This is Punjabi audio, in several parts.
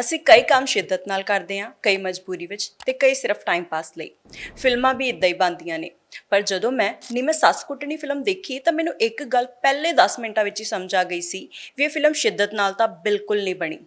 ਅਸੀਂ ਕਈ ਕੰਮ ਸ਼ਿੱਦਤ ਨਾਲ ਕਰਦੇ ਹਾਂ, ਕਈ ਮਜਬੂਰੀ ਵਿੱਚ ਤੇ ਕਈ ਸਿਰਫ ਟਾਈਮ ਪਾਸ ਲਈ। ਫਿਲਮਾਂ ਵੀ ਇਦਾਂ ਹੀ ਬਣਦੀਆਂ ਨੇ। ਪਰ ਜਦੋਂ ਮੈਂ ਨੀ ਸੱਸ ਕੁੱਟਣੀ ਫਿਲਮ ਦੇਖੀ, ਤਾਂ ਮੈਨੂੰ ਇੱਕ ਗੱਲ ਪਹਿਲੇ 10 ਮਿੰਟਾਂ ਵਿੱਚ ਹੀ ਸਮਝ ਆ ਗਈ ਸੀ ਵੀ ਇਹ ਫਿਲਮ ਸ਼ਿੱਦਤ ਨਾਲ ਤਾਂ ਬਿਲਕੁਲ ਨਹੀਂ ਬਣੀ।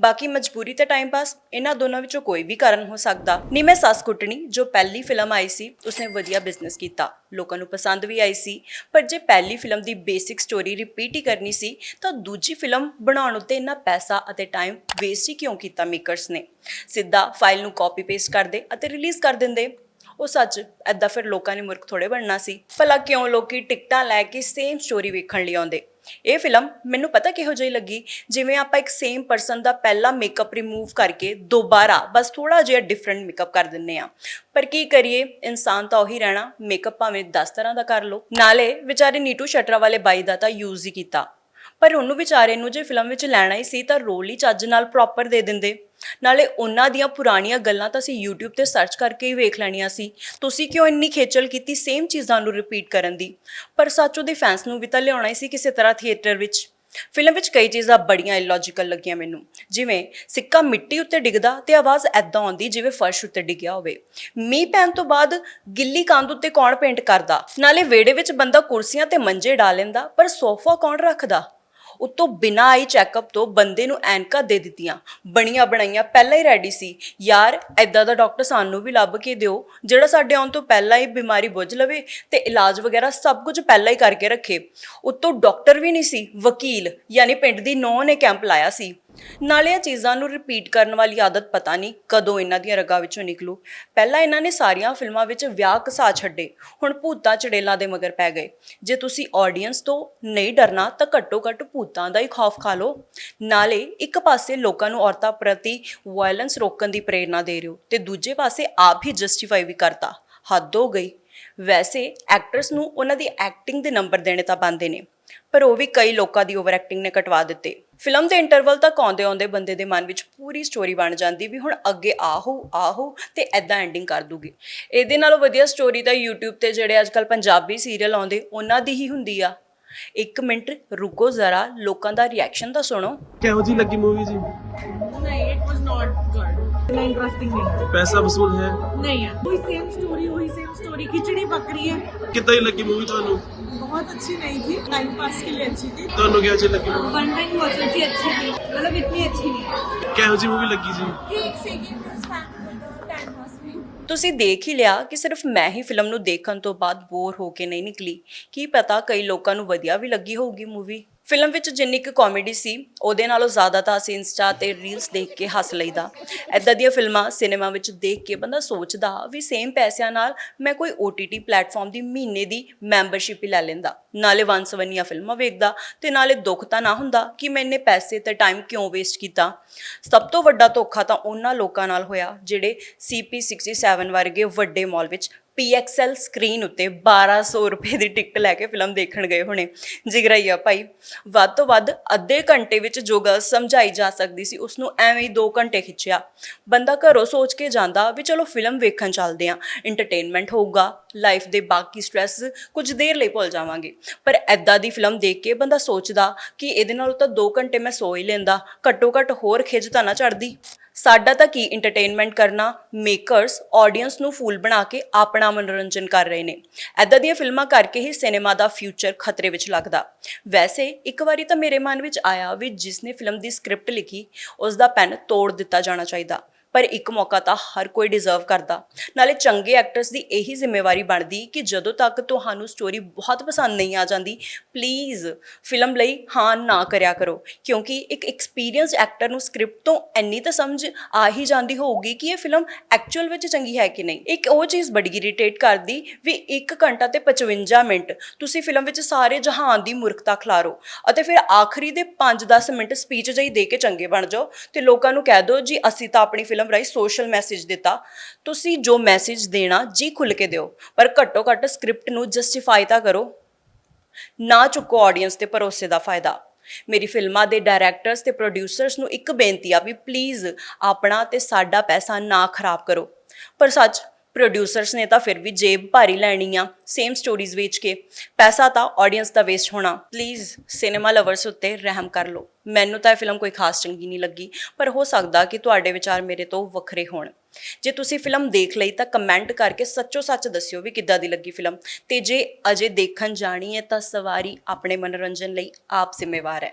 ਬਾਕੀ ਮਜਬੂਰੀ ਤੇ ਟਾਈਮ ਪਾਸ ਇਹਨਾਂ ਦੋਨਾਂ ਵਿੱਚੋਂ ਕੋਈ ਵੀ ਕਾਰਨ ਹੋ ਸਕਦਾ। ਨੀ, ਮੈਂ ਸੱਸ ਕੁੱਟਣੀ, ਜੋ ਪਹਿਲੀ ਫਿਲਮ ਆਈ ਸੀ, ਉਸਨੇ ਵਧੀਆ ਬਿਜ਼ਨਸ ਕੀਤਾ। ਲੋਕਾਂ ਨੂੰ ਪਸੰਦ ਵੀ ਆਈ ਸੀ, ਪਰ ਜੇ ਪਹਿਲੀ ਫਿਲਮ ਦੀ ਬੇਸਿਕ ਸਟੋਰੀ ਰਿਪੀਟ ਹੀ ਕਰਨੀ ਸੀ, ਤਾਂ ਦੂਜੀ ਫਿਲਮ ਬਣਾਉਣ ਉੱਤੇ ਇੰਨਾ ਪੈਸਾ ਅਤੇ ਟਾਈਮ ਵੇਸਟ ਹੀ ਕਿਉਂ ਕੀਤਾ ਮੇਕਰਸ ਨੇ? ਸਿੱਧਾ ਫਾਈਲ ਨੂੰ ਕਾਪੀ ਪੇਸਟ ਕਰਦੇ ਅਤੇ ਰਿਲੀਜ਼ ਕਰ ਦਿੰਦੇ। ਉਹ ਸੱਚ ਐਦਾਂ ਫਿਰ ਲੋਕਾਂ ਨੇ ਮੁਰਖ ਥੋੜੇ ਬਣਨਾ ਸੀ। ਭਲਾ ਕਿਉਂ ਲੋਕੀ ਟਿਕਟਾਂ ਲੈ ਕੇ ਸੇਮ ਸਟੋਰੀ ਵੇਖਣ ਲਈ ਆਉਂਦੇ? ਇਹ ਫਿਲਮ ਮੈਨੂੰ ਪਤਾ ਕਿਹੋ ਜਿਹੀ ਲੱਗੀ? ਜਿਵੇਂ ਆਪਾਂ ਇੱਕ ਸੇਮ ਪਰਸਨ ਦਾ ਪਹਿਲਾ ਮੇਕਅਪ ਰਿਮੂਵ ਕਰਕੇ ਦੁਬਾਰਾ ਬਸ ਥੋੜਾ ਜਿਹਾ ਡਿਫਰੈਂਟ ਮੇਕਅਪ ਕਰ ਦਿੰਨੇ ਆ ਪਰ ਕੀ ਕਰੀਏ? ਇਨਸਾਨ ਤਾਂ ਉਹੀ ਰਹਿਣਾ। ਮੇਕਅਪ ਭਾਵੇਂ 10 ਤਰ੍ਹਾਂ ਦਾ ਕਰ ਲਓ। ਨਾਲੇ ਵਿਚਾਰੇ ਨੀਟੂ ਸ਼ਟਰਾ ਵਾਲੇ ਬਾਈ ਦਾ ਤਾਂ ਯੂਜ਼ ਹੀ ਕੀਤਾ। ਪਰ ਉਹਨੂੰ ਵਿਚਾਰੇ ਨੂੰ ਜੇ ਫਿਲਮ ਵਿੱਚ ਲੈਣਾ ਹੀ ਸੀ ਤਾਂ ਰੋਲ ਹੀ ਚੱਜ ਨਾਲ ਪ੍ਰੋਪਰ ਦੇ ਦਿੰਦੇ। ਨਾਲੇ ਉਹਨਾਂ ਦੀਆਂ ਪੁਰਾਣੀਆਂ ਗੱਲਾਂ ਤਾਂ ਅਸੀਂ YouTube ਤੇ ਸਰਚ ਕਰਕੇ ਹੀ ਵੇਖ ਲੈਣੀਆਂ ਸੀ। ਤੁਸੀਂ ਕਿਉਂ ਇੰਨੀ ਖੇਚਲ ਕੀਤੀ ਸੇਮ ਚੀਜ਼ਾਂ ਨੂੰ ਰਿਪੀਟ ਕਰਨ ਦੀ? ਪਰ ਸੱਚ ਉਹਦੇ ਫੈਨਸ ਨੂੰ ਵੀ ਤਾਂ ਲਿਆਉਣਾ ਹੀ ਸੀ ਕਿਸੇ ਤਰ੍ਹਾਂ ਥੀਏਟਰ ਵਿੱਚ। ਫਿਲਮ ਵਿੱਚ ਕਈ ਚੀਜ਼ਾਂ ਬੜੀਆਂ ਇਲੌਜੀਕਲ ਲੱਗੀਆਂ ਮੈਨੂੰ। ਜਿਵੇਂ ਸਿੱਕਾ ਮਿੱਟੀ ਉੱਤੇ ਡਿੱਗਦਾ ਤੇ ਆਵਾਜ਼ ਐਦਾਂ ਆਉਂਦੀ ਜਿਵੇਂ ਫਰਸ਼ ਉੱਤੇ ਡਿੱਗਿਆ ਹੋਵੇ। ਮੀਂਹ ਪੈਣ ਤੋਂ ਬਾਅਦ ਗਿੱਲੀ ਕੰਧ ਉੱਤੇ ਕੌਣ ਪੇਂਟ ਕਰਦਾ? ਨਾਲੇ ਵਿਹੜੇ ਵਿੱਚ ਬੰਦਾ ਕੁਰਸੀਆਂ ਤੇ ਮੰਜੇ ਡਾ ਲੈਂਦਾ, ਪਰ ਸੋਫਾ ਕੌਣ ਰੱਖਦਾ? ਉਤੋਂ ਬਿਨਾਂ ਆਈ ਚੈੱਕਅਪ ਤੋਂ ਬੰਦੇ ਨੂੰ ਐਨਕਾਂ ਦੇ ਦਿੱਤੀਆਂ। ਬਣੀਆਂ ਬਣਾਈਆਂ, ਪਹਿਲਾਂ ਹੀ ਰੈਡੀ ਸੀ। ਯਾਰ ਐਦਾਂ ਦਾ ਡਾਕਟਰ ਸਾਨੂੰ ਵੀ ਲੱਭ ਕੇ ਦਿਓ, ਜਿਹੜਾ ਸਾਡੇ ਆਉਣ ਤੋਂ ਪਹਿਲਾਂ ਹੀ ਬਿਮਾਰੀ ਬੁੱਝ ਲਵੇ ਤੇ ਇਲਾਜ ਵਗੈਰਾ ਸਭ ਕੁਝ ਪਹਿਲਾਂ ਹੀ ਕਰਕੇ ਰੱਖੇ। ਉਤੋਂ ਡਾਕਟਰ ਵੀ ਨਹੀਂ ਸੀ, ਵਕੀਲ, ਯਾਨੀ ਪਿੰਡ ਦੀ ਨੌ ਨੇ ਕੈਂਪ ਲਾਇਆ ਸੀ। ਨਾਲੇ ਇਹ ਚੀਜ਼ਾਂ ਨੂੰ ਰਿਪੀਟ ਕਰਨ ਵਾਲੀ ਆਦਤ ਪਤਾ ਨਹੀਂ ਕਦੋਂ ਇਹਨਾਂ ਦੀਆਂ ਰਗਾਂ ਵਿੱਚੋਂ ਨਿਕਲੂ। ਪਹਿਲਾਂ ਇਹਨਾਂ ਨੇ ਸਾਰੀਆਂ ਫਿਲਮਾਂ ਵਿੱਚ ਵਿਆਹ ਕਸਾ ਛੱਡੇ, ਹੁਣ ਭੂਤਾਂ ਚੜੇਲਾਂ ਦੇ ਮਗਰ ਪੈ ਗਏ। ਜੇ ਤੁਸੀਂ ਆਡੀਅנס ਤੋਂ ਨਹੀਂ ਡਰਨਾ ਤਾਂ ਘੱਟੋ ਘੱਟ ਭੂਤਾਂ ਦਾ ਹੀ ਖੌਫ ਖਾ ਲਓ। ਨਾਲੇ ਇੱਕ ਪਾਸੇ ਲੋਕਾਂ ਨੂੰ ਔਰਤਾਂ ਪ੍ਰਤੀ ਵਾਇਲੈਂਸ ਰੋਕਣ ਦੀ ਪ੍ਰੇਰਣਾ ਦੇ ਰਹੇ ਹੋ ਤੇ ਦੂਜੇ ਪਾਸੇ ਆਪ ਹੀ ਜਸਟੀਫਾਈ ਵੀ ਕਰਤਾ। ਹੱਦ ਹੋ ਗਈ। ਵੈਸੇ ਐਕਟਰਸ ਨੂੰ ਉਹਨਾਂ ਦੀ ਐਕਟਿੰਗ ਦੇ ਨੰਬਰ ਦੇਣੇ ਤਾਂ ਬੰਦੇ ਨੇ, ਪਰ ਉਹ ਵੀ ਕਈ ਲੋਕਾਂ ਦੀ ਓਵਰ ਐਕਟਿੰਗ ਨੇ ਕਟਵਾ ਦਿੱਤੇ। ਫਿਲਮ ਦੇ ਇੰਟਰਵਲ ਤੱਕ ਆਉਂਦੇ ਆਉਂਦੇ ਬੰਦੇ ਦੇ ਮਨ ਵਿੱਚ ਪੂਰੀ ਸਟੋਰੀ ਬਣ ਜਾਂਦੀ ਵੀ ਹੁਣ ਅੱਗੇ ਆਹੋ ਆਹੋ ਤੇ ਐਦਾਂ ਐਂਡਿੰਗ ਕਰ ਦੂਗੀ। ਇਹਦੇ ਨਾਲੋਂ ਵਧੀਆ ਸਟੋਰੀ ਤਾਂ YouTube ਤੇ ਜਿਹੜੇ ਅੱਜਕੱਲ ਪੰਜਾਬੀ ਸੀਰੀਅਲ ਆਉਂਦੇ ਉਹਨਾਂ ਦੀ ਹੀ ਹੁੰਦੀ ਆ। ਇੱਕ ਮਿੰਟ ਰੁਕੋ ਜ਼ਰਾ ਲੋਕਾਂ ਦਾ ਰਿਐਕਸ਼ਨ ਤਾਂ ਸੁਣੋ। ਕਿਹੋ ਜੀ ਲੱਗੀ ਮੂਵੀ ਜੀ? ਨਹੀਂ ਇਟ ਵਾਸ ਨਾਟ ਗੁੱਡ इतना इंटरेस्टिंग नहीं ਪੈਸਾ ਵਸੂਲ ਹੈ नहीं है वही सेम स्टोरी वही सेम स्टोरी खिचड़ी पक रही है ਕਿੱਦਾਂ ਹੀ ਲੱਗੀ ਮੂਵੀ ਤੁਹਾਨੂੰ बहुत अच्छी नहीं थी टाइम पास के लिए अच्छी थी ਤੁਹਾਨੂੰ ਕਿਹੋ ਜੀ ਲੱਗੀ movie? वन टाइम वॉच थी अच्छी थी मतलब इतनी अच्छी नहीं ਕਿਹੋ ਜੀ ਮੂਵੀ ਲੱਗੀ ਜੀ ठीक सी की टाइम पास में ਤੁਸੀਂ ਦੇਖ ਹੀ ਲਿਆ ਕਿ ਸਿਰਫ ਮੈਂ ਹੀ ਫਿਲਮ ਨੂੰ ਦੇਖਣ ਤੋਂ ਬਾਅਦ ਬੋਰ ਹੋ ਕੇ ਨਹੀਂ ਨਿਕਲੀ ਕੀ ਪਤਾ ਕਈ ਲੋਕਾਂ ਨੂੰ ਵਧੀਆ ਵੀ ਲੱਗੀ ਹੋਊਗੀ ਮੂਵੀ ਫਿਲਮ ਵਿੱਚ ਜਿੰਨੀ ਕੁ ਕਾਮੇਡੀ ਸੀ, ਉਹਦੇ ਨਾਲੋਂ ਜ਼ਿਆਦਾ ਤਾਂ ਅਸੀਂ ਇੰਸਟਾ ਤੇ ਰੀਲਸ ਦੇਖ ਕੇ ਹੱਸ ਲਈਦਾ। ਐਦਾਂ ਦੀਆਂ ਫਿਲਮਾਂ ਸਿਨੇਮਾ ਵਿੱਚ ਦੇਖ ਕੇ ਬੰਦਾ ਸੋਚਦਾ ਵੀ ਸੇਮ ਪੈਸਿਆਂ ਨਾਲ ਮੈਂ ਕੋਈ OTT ਪਲੇਟਫਾਰਮ ਦੀ ਮਹੀਨੇ ਦੀ ਮੈਂਬਰਸ਼ਿਪ ਹੀ ਲੈ ਲੈਂਦਾ। ਨਾਲੇ ਵੰਸਵੰਨੀਆਂ ਫਿਲਮਾਂ ਵੇਖਦਾ ਤੇ ਨਾਲੇ ਦੁੱਖ ਤਾਂ ਨਾ ਹੁੰਦਾ ਕਿ ਮੈਂ ਇੰਨੇ ਪੈਸੇ ਤੇ ਟਾਈਮ ਕਿਉਂ ਵੇਸਟ ਕੀਤਾ। ਸਭ ਤੋਂ ਵੱਡਾ ਧੋਖਾ ਤਾਂ ਉਹਨਾਂ ਲੋਕਾਂ ਨਾਲ ਹੋਇਆ ਜਿਹੜੇ CP67 ਵਰਗੇ ਵੱਡੇ ਮਾਲ ਵਿੱਚ PXL ਸਕਰੀਨ ਉੱਤੇ 1200 ਰੁਪਏ ਦੀ ਟਿਕਟ ਲੈ ਕੇ ਫਿਲਮ ਦੇਖਣ ਗਏ ਹੋਣੇ। ਜਿਗਰਾਈਆ ਭਾਈ, ਵੱਧ ਤੋਂ ਵੱਧ ਅੱਧੇ ਘੰਟੇ ਵਿੱਚ ਜੋ ਗੱਲ ਸਮਝਾਈ ਜਾ ਸਕਦੀ ਸੀ ਉਸ ਨੂੰ ਐਵੇਂ ਹੀ 2 ਘੰਟੇ ਖਿੱਚਿਆ। ਬੰਦਾ ਘਰੋਂ ਸੋਚ ਕੇ ਜਾਂਦਾ ਵੀ ਚਲੋ ਫਿਲਮ ਵੇਖਣ ਚੱਲਦੇ ਆਂ ਐਂਟਰਟੇਨਮੈਂਟ ਹੋਊਗਾ ਲਾਈਫ ਦੇ ਬਾਕੀ ਸਟ੍ਰੈਸ ਕੁਝ ਦੇਰ ਲਈ ਭੁੱਲ ਜਾਵਾਂਗੇ। ਪਰ ਐਦਾਂ ਦੀ ਫਿਲਮ ਦੇਖ ਕੇ ਬੰਦਾ ਸੋਚਦਾ ਕਿ ਇਹਦੇ ਨਾਲ ਤਾਂ 2 ਘੰਟੇ ਮੈਂ ਸੋ ਹੀ ਲੈਂਦਾ। ਘੱਟੋ ਘੱਟ ਹੋਰ ਖਿੱਚ ਤਾਂ ਨਾ ਚੜਦੀ ਸਾਡਾ ਤਾਂ ਕੀ ਐਂਟਰਟੇਨਮੈਂਟ ਕਰਨਾ? ਮੇਕਰਸ ਆਡੀਅנס ਨੂੰ ਫੂਲ ਬਣਾ ਕੇ ਆਪਣਾ ਮਨੋਰੰਜਨ ਕਰ ਰਹੇ ਨੇ। ਐਦਾਂ ਦੀਆਂ ਫਿਲਮਾਂ ਕਰਕੇ ਹੀ ਸਿਨੇਮਾ ਦਾ ਫਿਊਚਰ ਖਤਰੇ ਵਿੱਚ ਲੱਗਦਾ। ਵੈਸੇ, ਇੱਕ ਵਾਰੀ ਤਾਂ ਮੇਰੇ ਮਨ ਵਿੱਚ ਆਇਆ ਵੀ ਜਿਸ ਨੇ ਫਿਲਮ ਦੀ ਸਕ੍ਰਿਪਟ ਲਿਖੀ ਉਸ ਦਾ ਪੈਨ ਤੋੜ ਦਿੱਤਾ ਜਾਣਾ ਚਾਹੀਦਾ। ਪਰ ਇੱਕ ਮੌਕਾ ਤਾਂ ਹਰ ਕੋਈ ਡਿਜ਼ਰਵ ਕਰਦਾ। ਨਾਲੇ ਚੰਗੇ ਐਕਟਰਸ ਦੀ ਇਹੀ ਜ਼ਿੰਮੇਵਾਰੀ ਬਣਦੀ ਕਿ ਜਦੋਂ ਤੱਕ ਤੁਹਾਨੂੰ ਸਟੋਰੀ ਬਹੁਤ ਪਸੰਦ ਨਹੀਂ ਆ ਜਾਂਦੀ ਪਲੀਜ਼ ਫਿਲਮ ਲਈ ਹਾਂ, ਨਾ ਕਰਿਆ ਕਰੋ। ਕਿਉਂਕਿ ਇੱਕ ਐਕਸਪੀਰੀਅੰਸ ਐਕਟਰ ਨੂੰ ਸਕ੍ਰਿਪਟ ਤੋਂ ਇੰਨੀ ਤਾਂ ਸਮਝ ਆ ਹੀ ਜਾਂਦੀ ਹੋਊਗੀ ਕਿ ਇਹ ਫਿਲਮ ਐਕਚੁਅਲ ਵਿੱਚ ਚੰਗੀ ਹੈ ਕਿ ਨਹੀਂ। ਇੱਕ ਉਹ ਚੀਜ਼ ਬੜੀ ਇਰੀਟੇਟ ਕਰਦੀ ਵੀ 1 ਘੰਟਾ ਤੇ 55 ਮਿੰਟ ਤੁਸੀਂ ਫਿਲਮ ਵਿੱਚ ਸਾਰੇ ਜਹਾਨ ਦੀ ਮੂਰਖਤਾ ਖਿਲਾਰੋ ਅਤੇ ਫਿਰ ਆਖਰੀ ਦੇ 5-10 ਮਿੰਟ ਸਪੀਚ ਜਿਹੀ ਦੇ ਕੇ ਚੰਗੇ ਬਣ ਜਾਓ ਤੇ ਲੋਕਾਂ ਨੂੰ ਕਹਿ ਦਿਓ ਜੀ, ਅਸੀਂ ਤਾਂ ਆਪਣੀ ਫਿਲਮ ਰਾਹੀਂ ਸੋਸ਼ਲ ਮੈਸੇਜ ਦਿੱਤਾ, ਤੁਸੀਂ ਜੋ ਮੈਸੇਜ ਦੇਣਾ ਜੀ ਖੁੱਲ ਕੇ ਦਿਓ, ਪਰ ਘੱਟੋ ਘੱਟ ਸਕ੍ਰਿਪਟ ਨੂੰ ਜਸਟੀਫਾਈ ਤਾਂ ਕਰੋ। ਨਾ ਚੁੱਕੋ ਆਡੀਅנס ਤੇ ਭਰੋਸੇ ਦਾ ਫਾਇਦਾ। ਮੇਰੀ ਫਿਲਮਾਂ ਦੇ ਡਾਇਰੈਕਟਰਸ ਤੇ ਪ੍ਰੋਡਿਊਸਰਸ ਨੂੰ ਇੱਕ ਬੇਨਤੀ ਆ ਵੀ ਪਲੀਜ਼ ਆਪਣਾ ਤੇ ਸਾਡਾ ਪੈਸਾ ਨਾ ਖਰਾਬ ਕਰੋ। ਪਰ ਸੱਚ ਪ੍ਰੋਡਿਊਸਰਸ ਨੇ ਤਾਂ ਫਿਰ ਵੀ ਜੇਬ ਭਾਰੀ ਲੈਣੀ ਆ ਸੇਮ ਸਟੋਰੀਜ਼ ਵੇਚ ਕੇ। ਪੈਸਾ ਤਾਂ ਆਡੀਅנס ਦਾ ਵੇਸਟ ਹੋਣਾ। ਪਲੀਜ਼ ਸਿਨੇਮਾ ਲਵਰਸ ਉੱਤੇ ਰਹਿਮ ਕਰ ਲਓ। ਮੈਨੂੰ ਤਾਂ ਇਹ ਫਿਲਮ ਕੋਈ ਖਾਸ ਚੰਗੀ ਨਹੀਂ ਲੱਗੀ, ਪਰ ਹੋ ਸਕਦਾ ਕਿ ਤੁਹਾਡੇ ਵਿਚਾਰ ਮੇਰੇ ਤੋਂ ਵੱਖਰੇ ਹੋਣ। ਜੇ ਤੁਸੀਂ ਫਿਲਮ ਦੇਖ ਲਈ ਤਾਂ ਕਮੈਂਟ ਕਰਕੇ ਸੱਚੋ ਸੱਚ ਦੱਸਿਓ ਵੀ ਕਿੱਦਾਂ ਦੀ ਲੱਗੀ ਫਿਲਮ ਤੇ ਜੇ ਅਜੇ ਦੇਖਣ ਜਾਣੀ ਹੈ ਤਾਂ ਸਵਾਰੀ ਆਪਣੇ ਮਨੋਰੰਜਨ ਲਈ ਆਪ ਜ਼ਿੰਮੇਵਾਰ ਹੈ।